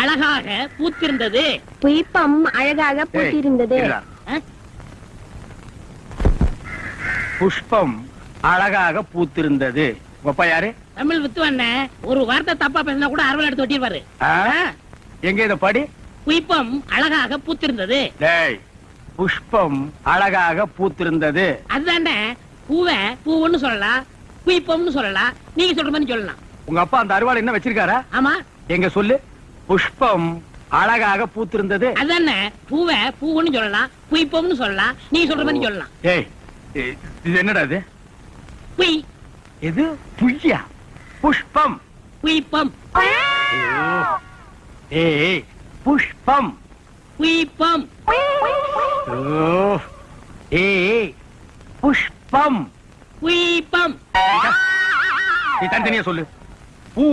அழகாக பூத்திருந்தது. புஷ்பம் அழகாக பூத்திருந்தது. புஷ்பம் அழகாக பூத்திருந்தது. அப்பா யாரு? தமிழ் வித்துவண்ண ஒரு வார்த்தை தப்பா பேசினா கூட அரவல் எடுத்து ஒட்டிடுவாரு? எங்க இத படி? புஷ்பம் அழகாக பூத்திருந்தது. டேய் புஷ்பம் அழகாக பூத்திருந்தது. அதுதானே பூவை பூவுன்னு சொல்லலாம் புஷ்பம்னு சொல்லலாம் நீங்க சொல்ற மாதிரி சொல்லலாம். உங்க அப்பா அந்த அருவாள் என்ன வச்சிருக்காரா? ஆமா. எங்க சொல்லு? புஷ்பம் அழகாக பூத்திருந்தது. அதுதானே பூவை பூவுன்னு சொல்லலாம் புஷ்பம்னு சொல்லலாம் நீங்க சொல்ற மாதிரி சொல்லலாம். ஏய் இது என்னடா இது? புய். இது புய்யா? புஷ்பம். ஐயோ. ஏய் புஷ்பம். ஐயோ. ஏய் புஷ்பம். புஷ்பம் நீ தனித்தனியா சொல்லு. பூ